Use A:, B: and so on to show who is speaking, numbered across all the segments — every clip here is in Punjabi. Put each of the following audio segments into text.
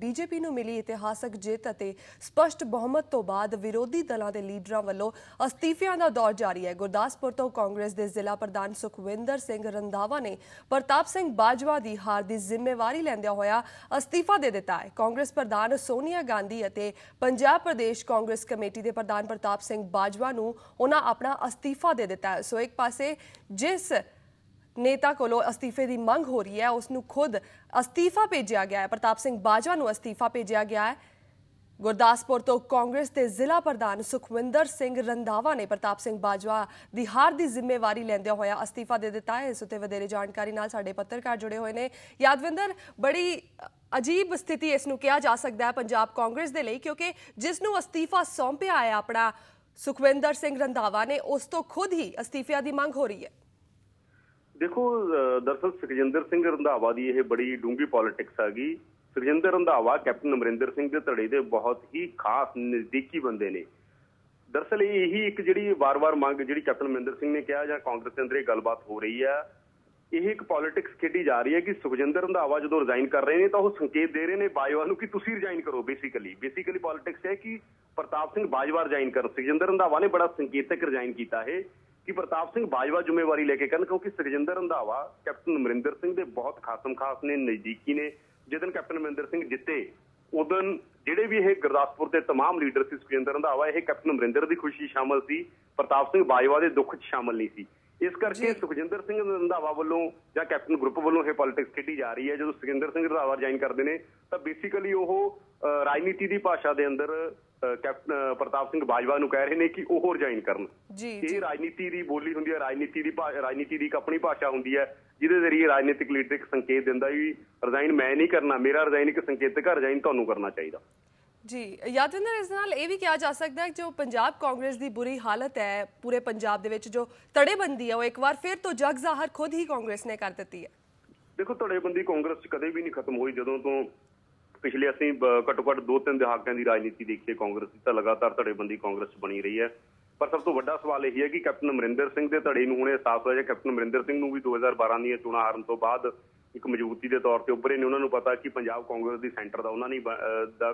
A: ਬੀਜੇਪੀ ਨੂੰ ਮਿਲੀ ਇਤਿਹਾਸਕ ਜਿੱਤ ਅਤੇ ਸਪਸ਼ਟ ਬਹੁਮਤ ਤੋਂ ਬਾਅਦ ਵਿਰੋਧੀ ਦਲਾਂ ਦੇ ਲੀਡਰਾਂ ਵੱਲੋਂ ਅਸਤੀਫਿਆਂ ਦਾ ਦੌਰ ਜਾਰੀ ਹੈ। ਗੁਰਦਾਸਪੁਰ ਤੋਂ ਕਾਂਗਰਸ ਦੇ ਜ਼ਿਲ੍ਹਾ ਪ੍ਰਧਾਨ ਸੁਖਵਿੰਦਰ ਸਿੰਘ ਰੰਧਾਵਾ ਨੇ ਪ੍ਰਤਾਪ ਸਿੰਘ ਬਾਜਵਾ ਦੀ ਹਾਰ ਦੀ ਜ਼ਿੰਮੇਵਾਰੀ ਲੈਂਦਿਆਂ ਹੋਇਆ ਅਸਤੀਫਾ ਦੇ ਦਿੱਤਾ ਹੈ। ਕਾਂਗਰਸ ਪ੍ਰਧਾਨ ਸੋਨੀਆ ਗਾਂਧੀ ਅਤੇ ਪੰਜਾਬ ਪ੍ਰਦੇਸ਼ ਕਾਂਗਰਸ ਕਮੇਟੀ ਦੇ ਪ੍ਰਧਾਨ ਪ੍ਰਤਾਪ ਸਿੰਘ ਬਾਜਵਾ ਨੂੰ ਉਹਨਾਂ ਆਪਣਾ ਅਸਤੀਫਾ ਦੇ ਦਿੱਤਾ ਹੈ। ਸੋ ਇੱਕ ਪਾਸੇ ਜਿਸ ਨੇਤਾ ਕੋਲੋਂ ਅਸਤੀਫੇ ਦੀ ਮੰਗ ਹੋ ਰਹੀ ਹੈ। ਉਸ ਨੂੰ ਖੁਦ ਅਸਤੀਫਾ ਭੇਜਿਆ ਗਿਆ ਹੈ। ਪ੍ਰਤਾਪ ਸਿੰਘ ਬਾਜਵਾ ਨੂੰ ਅਸਤੀਫਾ ਭੇਜਿਆ ਗਿਆ ਹੈ। ਗੁਰਦਾਸਪੁਰ ਤੋਂ ਕਾਂਗਰਸ ਦੇ ਜ਼ਿਲ੍ਹਾ ਪ੍ਰਧਾਨ ਸੁਖਵਿੰਦਰ ਸਿੰਘ ਰੰਧਾਵਾ ਨੇ ਪ੍ਰਤਾਪ ਸਿੰਘ ਬਾਜਵਾ ਦੀ ਹਾਰ ਦੀ ਜ਼ਿੰਮੇਵਾਰੀ ਲੈਂਦਿਆਂ ਹੋਇਆ ਅਸਤੀਫਾ ਦੇ ਦਿੱਤਾ ਹੈ। ਇਸ ਉਤੇ ਵਧੇਰੇ ਜਾਣਕਾਰੀ ਨਾਲ ਸਾਡੇ ਪੱਤਰਕਾਰ ਜੁੜੇ ਹੋਏ ਨੇ। ਯਾਦਵਿੰਦਰ, ਬੜੀ ਅਜੀਬ ਸਥਿਤੀ ਇਸ ਨੂੰ ਕਿਹਾ ਜਾ ਸਕਦਾ ਹੈ ਪੰਜਾਬ ਕਾਂਗਰਸ ਦੇ ਲਈ, ਕਿਉਂਕਿ ਜਿਸ ਨੂੰ ਅਸਤੀਫਾ ਸੌਂਪਿਆ ਹੈ ਆਪਣਾ ਸੁਖਵਿੰਦਰ ਸਿੰਘ ਰੰਧਾਵਾ ਨੇ, ਉਸ ਤੋਂ ਖੁਦ ਹੀ ਅਸਤੀਫਿਆਂ ਦੀ ਮੰਗ ਹੋ ਰਹੀ ਹੈ।
B: ਦੇਖੋ, ਅਹ ਦਰਅਸਲ ਸੁਖਜਿੰਦਰ ਸਿੰਘ ਰੰਧਾਵਾ ਦੀ ਇਹ ਬੜੀ ਡੂੰਘੀ ਪੋਲਿਟਿਕਸ ਹੈਗੀ ਸੁਖਜਿੰਦਰ ਰੰਧਾਵਾ ਕੈਪਟਨ ਅਮਰਿੰਦਰ ਸਿੰਘ ਦੇ ਧੜੇ ਦੇ ਬਹੁਤ ਹੀ ਖਾਸ ਨਜ਼ਦੀਕੀ ਬੰਦੇ ਨੇ। ਦਰਅਸਲ ਇਹ ਇਹੀ ਇੱਕ ਜਿਹੜੀ ਵਾਰ-ਵਾਰ ਮੰਗ ਜਿਹੜੀ ਕੈਪਟਨ ਅਮਰਿੰਦਰ ਸਿੰਘ ਨੇ ਕਿਹਾ ਜਾਂ ਕਾਂਗਰਸ ਦੇ ਅੰਦਰ ਇਹ ਗੱਲਬਾਤ ਹੋ ਰਹੀ ਹੈ ਇਹ ਇੱਕ ਪੋਲਿਟਿਕਸ ਖੇਡੀ ਜਾ ਰਹੀ ਹੈ ਕਿ ਸੁਖਜਿੰਦਰ ਰੰਧਾਵਾ ਜਦੋਂ ਰਿਜ਼ਾਈਨ ਕਰ ਰਹੇ ਨੇ ਤਾਂ ਉਹ ਸੰਕੇਤ ਦੇ ਰਹੇ ਨੇ ਬਾਜਵਾ ਨੂੰ ਕਿ ਤੁਸੀਂ ਰਿਜ਼ਾਈਨ ਕਰੋ ਬੇਸਿਕਲੀ ਬੇਸਿਕਲੀ ਪੋਲਿਟਿਕਸ ਹੈ ਕਿ ਪ੍ਰਤਾਪ ਸਿੰਘ ਬਾਜਵਾ ਰਿਜ਼ਾਈਨ ਕਰਨ। ਸੁਖਜਿੰਦਰ ਰੰਧਾਵਾ ਨੇ ਬੜਾ ਸੰਕੇਤਕ ਰਿਜ਼ਾਈਨ ਕੀਤਾ ਹੈ ਕਿ ਪ੍ਰਤਾਪ ਸਿੰਘ ਬਾਜਵਾ ਜ਼ਿੰਮੇਵਾਰੀ ਲੈ ਕੇ ਕਰਨ ਕਿਉਂਕਿ ਸੁਖਜਿੰਦਰ ਰੰਧਾਵਾ ਕੈਪਟਨ ਅਮਰਿੰਦਰ ਸਿੰਘ ਦੇ ਬਹੁਤ ਖਾਸਮ ਖਾਸ ਨੇ ਨਜ਼ਦੀਕੀ ਨੇ ਜਦੋਂ ਕੈਪਟਨ ਅਮਰਿੰਦਰ ਸਿੰਘ ਜਿੱਤੇ ਉਦੋਂ ਜਿਹੜੇ ਵੀ ਇਹ ਗੁਰਦਾਸਪੁਰ ਦੇ तमाम ਲੀਡਰ ਸੀ ਸੁਖਜਿੰਦਰ ਰੰਧਾਵਾ ਇਹ ਕੈਪਟਨ ਅਮਰਿੰਦਰ ਦੀ ਖੁਸ਼ੀ ਸ਼ਾਮਲ ਸੀ ਪ੍ਰਤਾਪ ਸਿੰਘ ਬਾਜਵਾ ਦੇ ਦੁੱਖ 'ਚ ਸ਼ਾਮਲ ਨਹੀਂ ਸੀ ਇਸ ਕਰਕੇ ਸੁਖਜਿੰਦਰ ਸਿੰਘ ਰੰਧਾਵਾ ਵੱਲੋਂ ਜਾਂ ਕੈਪਟਨ ਗਰੁੱਪ ਵੱਲੋਂ ਇਹ ਪੋਲਿਟਿਕਸ ਖੇਡੀ ਜਾ ਰਹੀ ਹੈ ਜਦੋਂ ਸੁਖਜਿੰਦਰ ਸਿੰਘ ਰੰਧਾਵਾ ਜੁਆਇਨ ਕਰਦੇ ਨੇ ਤਾਂ ਬੇਸਿਕਲੀ ਉਹ ਅਹ, ਰਾਜਨੀਤੀ ਦੀ ਭਾਸ਼ਾ ਦੇ ਅੰਦਰ ਅਹ, ਕੈਪਟਨ ਪ੍ਰਤਾਪ ਸਿੰਘ ਬਾਜਵਾ ਨੂੰ ਕਹਿ ਰਹੇ ਨੇ ਕਿ ਉਹ ਰਿਜ਼ਾਈਨ ਕਰਨ। ਇਹ ਰਾਜਨੀਤੀ ਦੀ ਬੋਲੀ ਹੁੰਦੀ ਹੈ ਰਾਜਨੀਤੀ ਦੀ ਰਾਜਨੀਤੀ ਦੀ ਆਪਣੀ ਭਾਸ਼ਾ ਹੁੰਦੀ ਹੈ ਜਿਹਦੇ ਜ਼ਰੀਏ ਰਾਜਨੀਤਿਕ ਲੀਡਰ ਇੱਕ ਸੰਕੇਤ ਦਿੰਦਾ ਵੀ ਰਿਜ਼ਾਈਨ ਮੈਂ ਨਹੀਂ ਕਰਨਾ ਮੇਰਾ ਰਿਜ਼ਾਈਨ ਇੱਕ ਸੰਕੇਤਕ ਹੈ ਰਿਜ਼ਾਈਨ ਤੁਹਾਨੂੰ ਕਰਨਾ ਚਾਹੀਦਾ।
A: ਜੀ ਯਾਦਵਿੰਦਰ ਇਸ ਨਾਲ ਇਹ ਵੀ ਕਿਹਾ ਜਾ ਸਕਦਾ ਹੈ ਕਿ ਜੋ ਪੰਜਾਬ ਕਾਂਗਰਸ ਦੀ ਬੁਰੀ ਹਾਲਤ ਹੈ ਪੂਰੇ ਪੰਜਾਬ ਦੇ ਵਿੱਚ ਜੋ ਤੜੇਬੰਦੀ ਹੈ ਉਹ ਇੱਕ ਵਾਰ ਫਿਰ ਤੋਂ ਜਗ ਜ਼ਾਹਰ ਖੁਦ ਹੀ ਕਾਂਗਰਸ ਨੇ ਕਰ ਦਿੱਤੀ ਹੈ।
B: ਦੇਖੋ ਧੜੇਬੰਦੀ ਕਾਂਗਰਸ 'ਚ ਕਦੇ ਵੀ ਨਹੀਂ ਖਤਮ ਹੋਈ ਜਦੋਂ ਤੋਂ ਪਿਛਲੇ ਅਸੀਂ ਘੱਟੋ ਘੱਟ ਦੋ ਤਿੰਨ ਦਹਾਕਿਆਂ ਦੀ ਰਾਜਨੀਤੀ ਦੇਖੀਏ ਕਾਂਗਰਸ ਦੀ, ਤਾਂ ਲਗਾਤਾਰ ਧੜੇਬੰਦੀ ਕਾਂਗਰਸ ਬਣੀ ਰਹੀ ਹੈ। ਪਰ ਸਭ ਤੋਂ ਵੱਡਾ ਸਵਾਲ ਇਹ ਹੈ ਕਿ ਕੈਪਟਨ ਅਮਰਿੰਦਰ ਸਿੰਘ ਦੇ ਧੜੇ ਨੂੰ ਹੁਣੇ ਅਹਿਸਾਸ ਹੋਇਆ ਕੈਪਟਨ ਅਮਰਿੰਦਰ ਸਿੰਘ ਨੂੰ ਵੀ 2012 ਦੀਆਂ ਚੋਣਾਂ ਹਾਰਨ ਤੋਂ ਬਾਅਦ ਇੱਕ ਮਜ਼ਬੂਤੀ ਦੇ ਤੌਰ ਤੇ ਉੱਭਰੇ ਨੇ, ਉਹਨਾਂ ਨੂੰ ਪਤਾ ਕਿ ਪੰਜਾਬ ਕਾਂਗਰਸ ਦੀ ਸੈਂਟਰ ਦਾ ਉਹਨਾਂ ਨੇ ਦਾ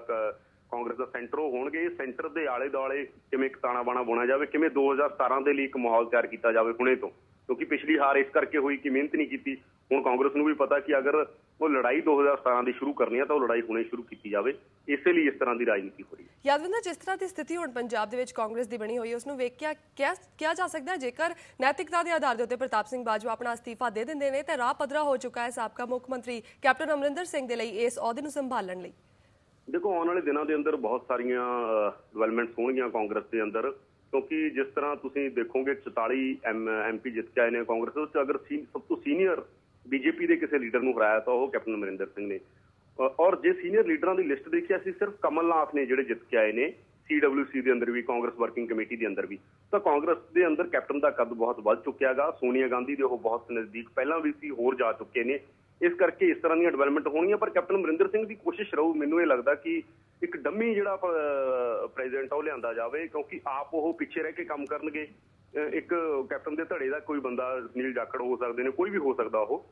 B: ਕਾਂਗਰਸ ਦਾ ਸੈਂਟਰ ਉਹ ਹੋਣਗੇ। ਸੈਂਟਰ ਦੇ ਆਲੇ ਦੁਆਲੇ ਕਿਵੇਂ ਇੱਕ ਤਾਣਾ ਬਾਣਾ ਬੁਣਿਆ ਜਾਵੇ, ਕਿਵੇਂ 2017 ਦੇ ਲਈ ਇੱਕ ਮਾਹੌਲ ਤਿਆਰ ਕੀਤਾ ਜਾਵੇ ਹੁਣੇ ਤੋਂ। ਕਿਉਂਕਿ ਪਿਛਲੀ ਹਾਰ ਇਸ ਕਰਕੇ ਹੋਈ ਕਿ ਮਿਹਨਤ ਨਹੀਂ ਕੀਤੀ ਹੁਣ ਕਾਂਗਰਸ ਨੂੰ ਵੀ ਪਤਾ ਕਿ ਅਗਰ ਉਹ ਲੜਾਈ 2017 ਦੀ ਸ਼ੁਰੂ ਕਰਨੀ ਹੈ ਤਾਂ ਉਹ ਲੜਾਈ ਹੁਣੇ ਸ਼ੁਰੂ ਕੀਤੀ ਜਾਵੇ ਇਸੇ ਲਈ ਇਸ ਤਰ੍ਹਾਂ ਦੀ ਰਾਜਨੀਤੀ ਹੋ ਰਹੀ ਹੈ।
A: ਯਾਦਵਿੰਦਰ ਜਿਸ ਤਰ੍ਹਾਂ ਦੀ ਸਥਿਤੀ ਹੁਣ ਪੰਜਾਬ ਦੇ ਵਿੱਚ ਕਾਂਗਰਸ ਦੀ ਬਣੀ ਹੋਈ ਹੈ ਉਸ ਨੂੰ ਵੇਖ ਕੇ ਕਿਹਾ ਕਿਹਾ ਜਾ ਸਕਦਾ ਹੈ? ਜੇਕਰ ਨੈਤਿਕਤਾ ਦੇ ਆਧਾਰ ਦੇ ਉੱਤੇ ਪ੍ਰਤਾਪ ਸਿੰਘ ਬਾਜਵਾ ਆਪਣਾ ਅਸਤੀਫਾ ਦੇ ਦਿੰਦੇ ਨੇ ਤਾਂ ਰਾਹ ਪੱਧਰਾ ਹੋ ਚੁੱਕਾ ਹੈ ਸਾਬਕਾ ਮੁੱਖ ਮੰਤਰੀ ਕੈਪਟਨ ਅਮਰਿੰਦਰ ਸਿੰਘ ਦੇ ਲਈ ਇਸ ਅਹੁਦੇ ਨੂੰ ਸੰਭਾਲਣ ਲਈ।
B: ਦੇਖੋ ਆਉਣ ਵਾਲੇ ਦਿਨਾਂ ਦੇ ਅੰਦਰ ਬਹੁਤ ਸਾਰੀਆਂ ਡਿਵੈਲਪਮੈਂਟਸ ਹੋਣਗੀਆਂ ਕਾਂਗਰਸ ਦੇ ਅੰਦਰ ਕਿਉਂਕਿ ਜਿਸ ਤਰ੍ਹਾਂ ਤੁਸੀਂ ਦੇਖੋਗੇ 44 ਐਮਪੀ ਜਿੱਤ ਕੇ ਆਏ ਨੇ ਕਾਂਗਰਸ ਵਿੱਚ ਅਗਰ ਸਭ ਤੋਂ ਸੀਨੀਅਰ ਬੀਜੇਪੀ ਦੇ ਕਿਸੇ ਲੀਡਰ ਨੂੰ ਹਰਾਇਆ ਤਾਂ ਉਹ ਕੈਪਟਨ ਅਮਰਿੰਦਰ ਸਿੰਘ ਨੇ। ਔਰ ਜੇ ਸੀਨੀਅਰ ਲੀਡਰਾਂ ਦੀ ਲਿਸਟ ਦੇਖੀ ਅਸੀਂ ਸਿਰਫ ਕਮਲਨਾਥ ਨੇ ਜਿਹੜੇ ਜਿੱਤ ਕੇ ਆਏ ਨੇ ਸੀਡਬਲਯੂਸੀ ਦੇ ਅੰਦਰ ਵੀ, ਕਾਂਗਰਸ ਵਰਕਿੰਗ ਕਮੇਟੀ ਦੇ ਅੰਦਰ ਵੀ। ਤਾਂ ਕਾਂਗਰਸ ਦੇ ਅੰਦਰ ਕੈਪਟਨ ਦਾ ਕੱਦ ਬਹੁਤ ਵੱਧ ਚੁੱਕਿਆਗਾ ਸੋਨੀਆ ਗਾਂਧੀ ਦੇ ਉਹ ਬਹੁਤ ਨਜ਼ਦੀਕ ਪਹਿਲਾਂ ਵੀ ਸੀ, ਹੋਰ ਜਾ ਚੁੱਕੇ ਨੇ। ਇਸ ਕਰਕੇ ਇਸ ਤਰ੍ਹਾਂ ਦੀਆਂ ਡਿਵੈਲਪਮੈਂਟ ਹੋਣਗੀਆਂ, ਪਰ ਕੈਪਟਨ ਅਮਰਿੰਦਰ ਸਿੰਘ ਦੀ ਕੋਸ਼ਿਸ਼ ਰਹੂ। ਮੈਨੂੰ ਇਹ ਲੱਗਦਾ ਕਿ ਇੱਕ ਡੰਮੀ ਜਿਹੜਾ ਪ੍ਰੈਜ਼ੀਡੈਂਟ ਉਹ ਲਿਆਂਦਾ ਜਾਵੇ, ਕਿਉਂਕਿ ਆਪ ਉਹ ਪਿੱਛੇ ਰਹਿ ਕੇ ਕੰਮ ਕਰਨਗੇ। ਇੱਕ ਕੈਪਟਨ ਦੇ ਧੜੇ ਦਾ ਕੋਈ ਬੰਦਾ ਸੁਨੀਲ ਜਾਖੜ ਹੋ ਸਕਦੇ ਨੇ, ਕੋਈ ਵੀ ਹੋ ਸਕਦਾ ਉਹ,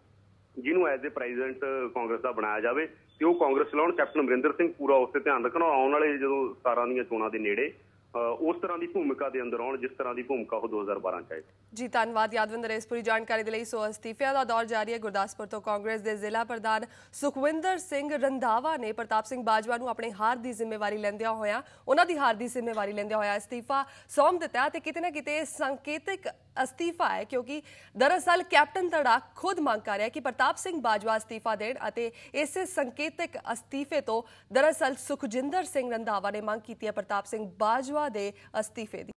B: ਜਿਹਨੂੰ ਐਜ਼ ਅ ਪ੍ਰੈਜ਼ੀਡੈਂਟ ਕਾਂਗਰਸ ਦਾ ਬਣਾਇਆ ਜਾਵੇ ਤੇ ਉਹ ਕਾਂਗਰਸ ਚਲਾਉਣ। ਕੈਪਟਨ ਅਮਰਿੰਦਰ ਸਿੰਘ ਪੂਰਾ ਉਸ ਤੇ ਧਿਆਨ ਰੱਖਣ ਔਰ ਆਉਣ ਵਾਲੇ ਜਦੋਂ 17 ਦੀਆਂ ਚੋਣਾਂ ਦੇ ਨੇੜੇ ਉਸ ਤਰ੍ਹਾਂ ਦੀ ਭੂਮਿਕਾ ਦੇ ਅੰਦਰ ਆਉਣ, ਜਿਸ ਤਰ੍ਹਾਂ ਦੀ ਭੂਮਿਕਾ ਉਹ 2012 ਚ ਆਏ
A: ਜੀ, ਧੰਨਵਾਦ ਯਾਦਵਿੰਦਰ, ਇਸ ਪੂਰੀ ਜਾਣਕਾਰੀ ਦੇ ਲਈ ਸੋ ਅਸਤੀਫਿਆਂ ਦਾ ਦੌਰ ਜਾਰੀ ਹੈ। ਗੁਰਦਾਸਪੁਰ ਤੋਂ ਕਾਂਗਰਸ ਦੇ ਜ਼ਿਲ੍ਹਾ ਪ੍ਰਧਾਨ ਸੁਖਵਿੰਦਰ ਸਿੰਘ ਰੰਧਾਵਾ ਨੇ ਪ੍ਰਤਾਪ ਸਿੰਘ ਬਾਜਵਾ ਨੂੰ ਆਪਣੀ ਹਾਰ ਦੀ ਜ਼ਿੰਮੇਵਾਰੀ ਲੈਂਦਿਆਂ ਹੋਇਆ, ਉਹਨਾਂ ਦੀ ਹਾਰ ਦੀ ਜ਼ਿੰਮੇਵਾਰੀ ਲੈਂਦਿਆਂ ਹੋਇਆ ਅਸਤੀਫਾ ਸੌਂਪ ਦਿੱਤਾ ਤੇ ਕਿਤੇ ਨਾ ਕਿਤੇ ਇਹ ਸੰਕੇਤਕ ਅਸਤੀਫਾ ਹੈ, ਕਿਉਂਕਿ ਦਰਅਸਲ ਕੈਪਟਨ ਧੜਾ ਖੁਦ ਮੰਗ ਕਰ ਰਿਹਾ ਕਿ ਪ੍ਰਤਾਪ ਸਿੰਘ ਬਾਜਵਾ ਅਸਤੀਫਾ ਦੇਣ ਅਤੇ ਇਸੇ ਸੰਕੇਤਕ ਅਸਤੀਫੇ ਤੋਂ ਦਰਅਸਲ ਸੁਖਜਿੰਦਰ ਸਿੰਘ ਰੰਧਾਵਾ ਨੇ ਮੰਗ ਕੀਤੀ ਹੈ ਪ੍ਰਤਾਪ ਸਿੰਘ ਬਾਜਵਾ ਦੇ ਅਸਤੀਫੇ ਦੀ।